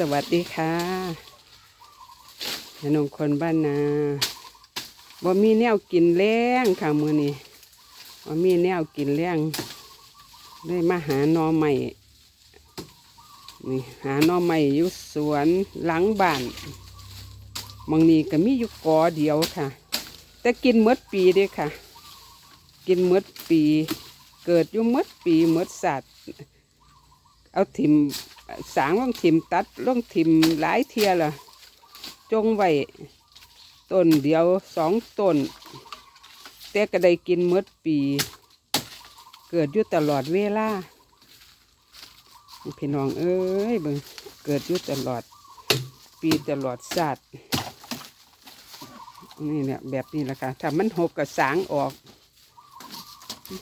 สวัสดีค่ะแม่นงคนบ้านนาบ่มีแนวกินแรงค่ะมือนี้บ่มีแนวกินแรงเลยมาหาหนอใหม่นี่หาหนอใหม่อยู่สวนหลังบ้านบางนี้ก็มีอยู่กอเดียวค่ะ แต่กินหมดปีด้วยค่ะ กินหมดปี เกิดอยู่หมดปีหมดสัตว์เอาถิ่ม สางล่องถิ่มตัดล่องถิ่มหลายเทียละจงไว้ต้นเดียวสองต้น แต่ก็ได้กินหมดปี เกิดอยู่ตลอดเวลาพี่น้องเอ้ยเบิ่งเกิดอยู่ตลอด ปีตลอดศาสตร์นี่เนี่ยแบบนี้แหละค่ะถ้ามันหกกับสางออก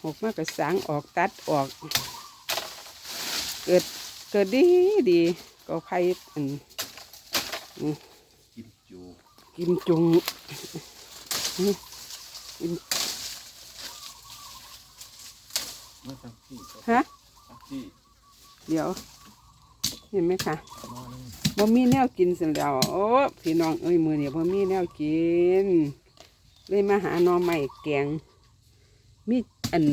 หกมากกับสางออกตัดออก เกิด เกิดดีดีก็ไผ่อันกินจูกิมจุงนี่กิมเมื่อสักที่ฮะสักที่เดี๋ยว เห็นไหมคะหม้อนึงบ่มีแนวกินเสิแล้วโอ้พี่น้องเอ้ยมือเนี่ยบ่มีแนวกิน เลยมาหาหนอใหม่แกง มีอัน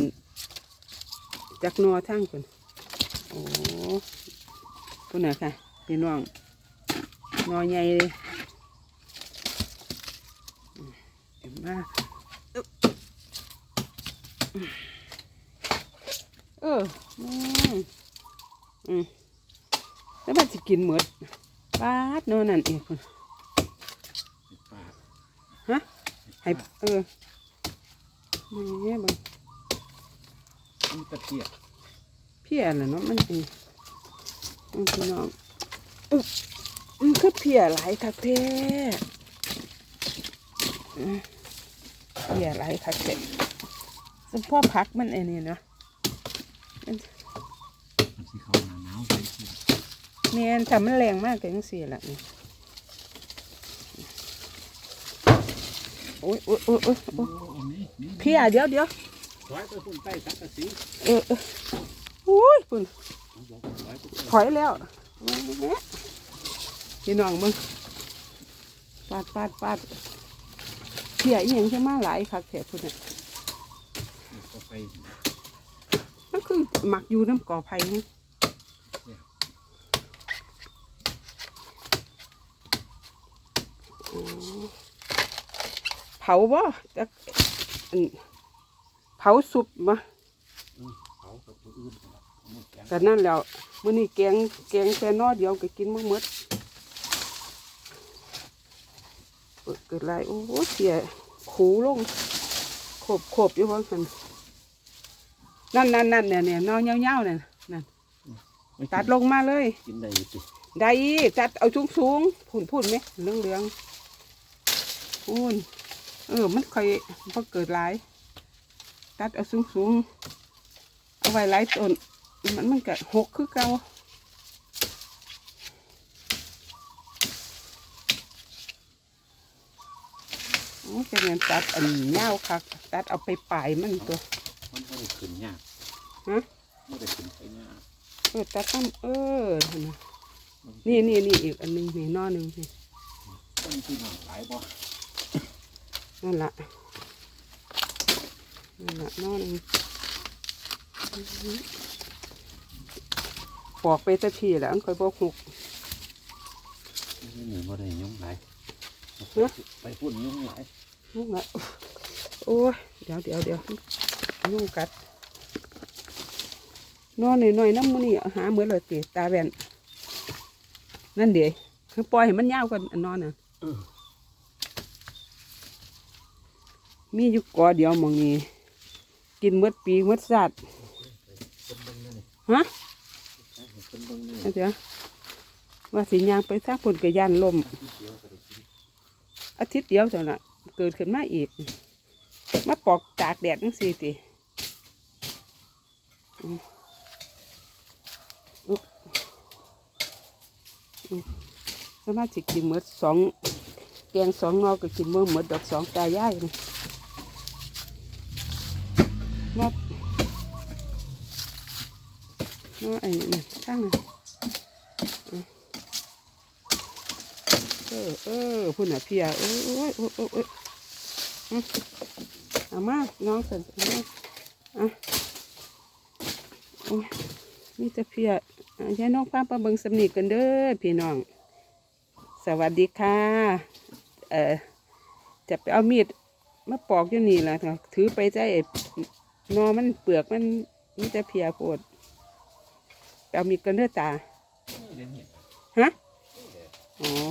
จักหนอทั้งคนโอ้ คนไหนะค่ะพี่น้องหนอใหญ่เลยเห็นมาเอออืมอืมแล้วมันจะกินหมดปาดโน่นนั่นเองคนสิบบาทฮะให้เออนี่เบังนี่ตะเกียบเพี้ยแหละเนาะมันเองมัน พี่น้องอุ๊ยมันคือเพี้ยหลายคักแท้อืมเพี้ยหลายคักแท้สมพ่อพักมันไอ้นี่เนาะมันสิเข้าหน้าหนาวไปสิเนียนทำมันแรงมากเลยจังสี่ละนี่โอ้ยโอ้ยโอ้ยโอ้ยโอ้โอ้ยอันนี้นี่เพี้ยเดี๋ยวเดี๋ยวถอยไปพุ่นใต้สังกะสีเออเอออุ้ยปุ่นผมบอกว่าถอยไปพุ่น ถอยแล้วพี่น้องมึงปาดปาดปาดเพี้ยอีหยังจะมาหลายคักแถบพุ่นน่ะก็ไปมันคือหมักอยู่น้ำก่อไผ่นี่อ๋อเผาบ่จักอันเผาสุบมาอืมเขากับตัวอื่น นั่นล่ะเอามาแกงแต่นั่นแล้วมื้อนี้แกงแกงแต่นอเดียวก็กินมื้อหมดเปิดเกิดไรโอ้โหเสียขูลงโขบโขบอยู่ว่ากันนั่นนั่นนั่นเนี่ยเนี่ยนอเงาๆเนี่ยนั่นไม่กินตัดลงมาเลยกินได้อยู่สิได้อีกตัดเอาสูงสูงๆพูนพูนไหมเหลืองเหลืองๆพูนเออมันค่อยพอเกิดหลาย ตัดเอาสูงสูงๆเอาไว้หลายต้น มันมันก็หกคือเก่าโอ้จะเงินตัดอันเงาวคักตัดเอาไปปลายมันตัว มันไม่ได้ขึ้นยากฮะไม่ได้ขึ้นไปยากเออตัดตั้งเออนั่นน่ะนี่นี่นี่อีกอันหนึงนี่นอหนึ่งนี่ต้นที่หนังหลายบ่นั่นละนั่นละนอน ปอกไปแตะพีแหล้วมันค่อยบอกหกนี่นี่บ่ได้ยุ่งหลายเนอะไปพุ่นยุ่งหลายนุ่งละโอ้ยเดี๋ยวเดี๋ยวเดี๋ยวนุ่งกัดนอนหน่อยๆน้ำมันนี่หาเหมือนเลยตีตาแว่นนั่นเดี๋ยวคือปล่อยให้มันยาวกว่าอันนอนน่ะเออมีอยู่กอเดียวหมองนี้กินหมดปีหมดสัตว์เป็นเบิ่งนั่นนี่ฮะ เป็นเบิ่งนี่เอาเดี๋ยวว่าสิยางไปสร้างผลกระยานลมอาทิตย์เดียวเท่านั้นเกิดขึ้นมาอีก มาปอกตากแดดนั่งสี่ติมอุ๊บอืมสามารถสิกินหมดสองแกงสองงอก็กินเมื่อหมดดอกสองตายายนี่มา มาไอ้นี่ข้างเออเออพุ่นอะเพียเออโอ้ยโอ้ยโอ้ยโอ้ยอืมเอามาน้องเสร็จอะโอ้ยมีแต่เพียยายน้องป้าปลาเบิงสำนีกันเด้อพี่น้อง สวัสดีค่ะ เออจะไปเอามีดมาปอกอยู่นี่แหละถือไปใจนอมันเปลือกมันมีแต่เพียโพด เอามีดกันเด้อตาเดี๋ยวเห็นฮะอ๋อ